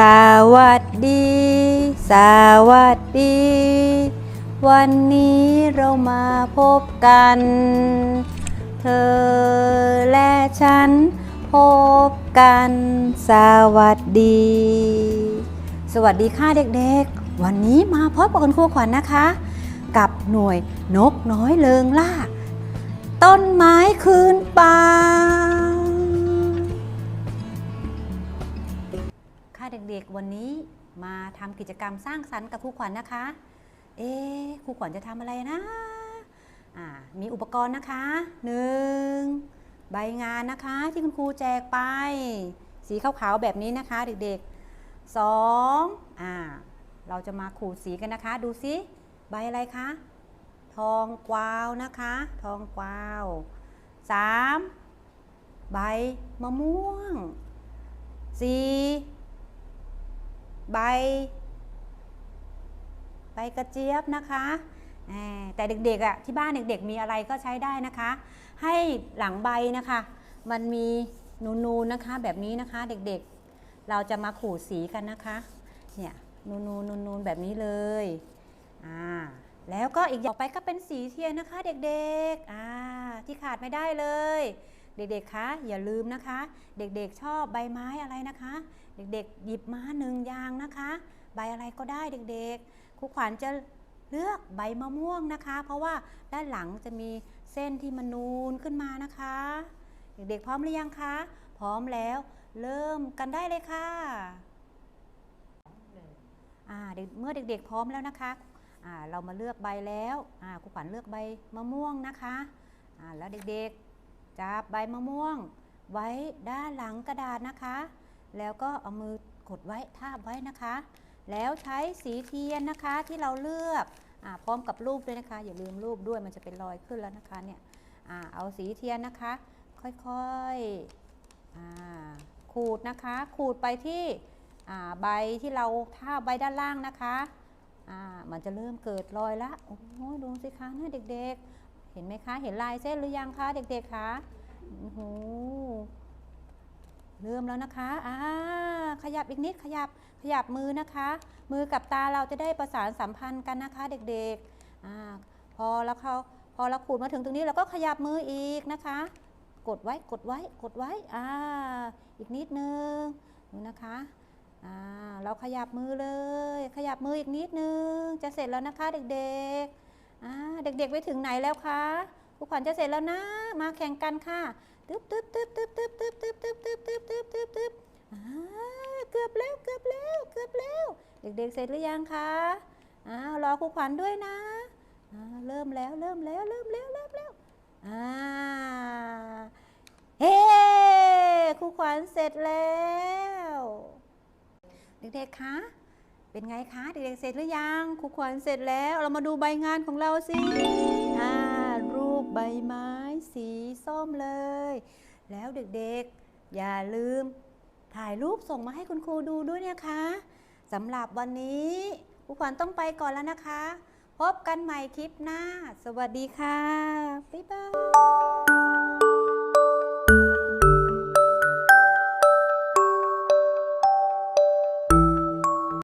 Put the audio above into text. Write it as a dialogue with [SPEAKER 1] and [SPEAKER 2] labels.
[SPEAKER 1] สวัสดี สวัสดี วันนี้เรามาพบกัน เธอและฉันพบกัน สวัสดี สวัสดีค่ะเด็กๆ วันนี้มาพบกับคุณครูขวัญนะคะ กับหน่วยนกน้อยเลิงล่า ต้นไม้คืนป่า ค่ะเด็กๆ วันนี้มาทำกิจกรรมสร้างสรรค์กับครูขวัญนะคะ เอ๊ครูขวัญจะทำอะไรนะมีอุปกรณ์นะคะหนึ่งใบงานนะคะที่คุณครูแจกไป สีขาวๆแบบนี้นะคะ เด็กๆสองอ่าเราจะมาขูดสีกันนะคะ ดูซิใบอะไรคะทองกวาวนะคะ ทองกวาวสามใบมะม่วงสี่ ใบ ใบกระเจี๊ยบนะคะแต่เด็กๆอะที่บ้านเด็กๆ มีอะไรก็ใช้ได้นะคะ ให้หลังใบนะคะ มันมีนูนๆนะคะ แบบนี้นะคะเด็กๆ เราจะมาขูดสีกันนะคะเนี่ยนูนๆนูนๆแบบนี้เลยอ่าแล้วก็อีกอย่างไปก็เป็นสีเทียนนะคะ เด็กๆอ่าที่ขาดไม่ได้เลย เด็กๆ คะอย่าลืมนะคะ เด็กๆ ชอบใบไม้อะไรนะคะ เด็กๆ หยิบมาหนึ่งยางนะคะ ใบอะไรก็ได้เด็กๆ ครูขวัญจะเลือกใบมะม่วงนะคะ เพราะว่าด้านหลังจะมีเส้นที่มันนูนขึ้นมานะคะ เด็กๆ พร้อมหรือยังคะ พร้อมแล้ว เริ่มกันได้เลยค่ะอ่าเมื่อเด็กๆ พร้อมแล้วนะคะเรามาเลือกใบแล้วครูขวัญเลือกใบมะม่วงนะคะแล้วเด็กๆ จับใบมะม่วง ไว้ด้านหลังกระดาษนะคะ แล้วก็เอามือกดไว้ทาบไว้นะคะ แล้วใช้สีเทียนนะคะที่เราเลือกอพร้อมกับรูปด้วยนะคะ อย่าลืมรูปด้วยมันจะเป็นรอยขึ้นแล้วนะคะเนี่ยอเอาสีเทียนนะคะ ค่อยๆขูดนะคะ ขูดไปที่ใบที่เราทาบไว้ด้านล่างนะคะมันจะเริ่มเกิดรอยละ โอ้โหดูสิคะเนี่ยเด็กๆ เห็นไหมคะ เห็นลายเส้นหรือยังคะเด็กๆคะโอ้โหเริ่มแล้วนะคะอ่าขยับอีกนิดขยับขยับมือนะคะ มือกับตาเราจะได้ประสานสัมพันธ์กันนะคะ เด็กๆอาพอแล้วเขาพอเราขูดมาถึงตรงนี้เราก็ขยับมืออีกนะคะ กดไว้กดไว้กดไว้อ่าอีกนิดนึงดูนะคะอ่าเราขยับมือเลย ขยับมืออีกนิดนึงจะเสร็จแล้วนะคะเด็กๆ เด็กๆไปถึงไหนแล้วคะครูขวัญจะเสร็จแล้วนะ มาแข่งกันค่ะตึ๊บตึ๊บตึ๊บตึ๊บตึ๊บตึ๊บตึ๊บตึ๊บตึ๊บตึ๊บตึ๊บตึ๊บตึ๊บเกือบแล้วเกือบแล้วเกือบแล้ว เด็กๆเสร็จหรือยังคะอ่าวรอครูขวัญด้วยนะอ่าเริ่มแล้วเริ่มแล้วเริ่มแล้วเริ่มแล้วอ่าเฮ้ครูขวัญเสร็จแล้ว เด็กๆคะ เป็นไงคะเด็กๆเสร็จหรือยังครูขวัญเสร็จแล้ว เรามาดูใบงานของเราสิอ่ารูปใบไม้สีส้มเลย แล้วเด็กๆ อย่าลืมถ่ายรูปส่งมาให้คุณครูดูด้วยนะคะสำหรับวันนี้ครูขวัญต้องไปก่อนแล้วนะคะ พบกันใหม่คลิปหน้า สวัสดีค่ะ บ๊ายบาย